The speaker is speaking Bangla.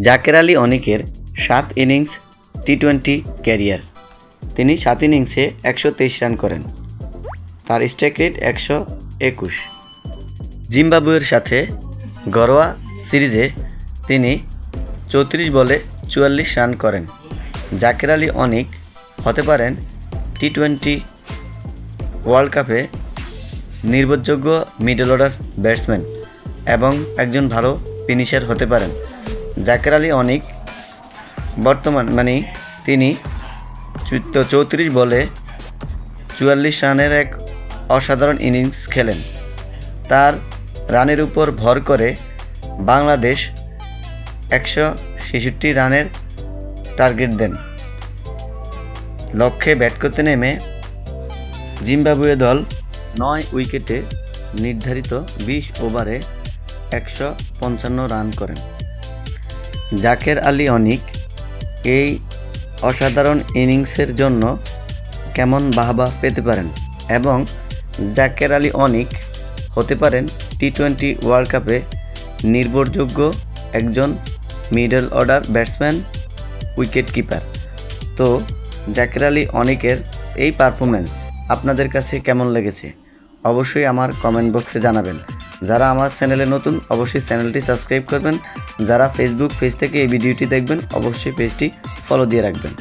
জাকের আলী অনিকের সাত ইনিংস টি টোয়েন্টি ক্যারিয়ার। তিনি সাত ইনিংসে একশো তেইশ রান করেন। তার স্ট্রাইক রেট একশো একুশ। জিম্বাবুয়ের সাথে ঘরোয়া সিরিজে তিনি চৌত্রিশ বলে চুয়াল্লিশ রান করেন। জাকের আলী অনিক হতে পারেন টি টোয়েন্টি ওয়ার্ল্ড কাপে নির্ভরযোগ্য মিডল অর্ডার ব্যাটসম্যান এবং একজন ভালো ফিনিশার হতে পারেন। জাকের আলী অনিক, বর্তমান মানে তিনি চৌত্রিশ বলে চুয়াল্লিশ রানের এক অসাধারণ ইনিংস খেলেন। তার রানের উপর ভর করে বাংলাদেশ একশো ছেষট্টি রানের টার্গেট দেন। লক্ষ্যে ব্যাট করতে নেমে জিম্বাবুয়ে দল নয় উইকেটে নির্ধারিত বিশ ওভারে একশো পঞ্চান্ন রান করেন। জাকের আলী অনিক, এই অসাধারণ ইনিংসের জন্য কেমন বাহবা পেতে পারেন? এবং জাকের আলী অনিক হতে পারেন টি টোয়েন্টি ওয়ার্ল্ড কাপে নির্ভরযোগ্য একজন middle order batsman wicket keeper তো জাকের আলী অনিকের এই পারফরমেন্স আপনাদের কাছে কেমন লেগেছে? অবশ্যই আমার কমেন্ট বক্সে জানাবেন। যারা আমার চ্যানেলে নতুন, অবশ্যই চ্যানেলটি সাবস্ক্রাইব করবেন। যারা ফেসবুক পেজ থেকে এই ভিডিওটি দেখবেন, অবশ্যই পেজটি ফলো দিয়ে রাখবেন।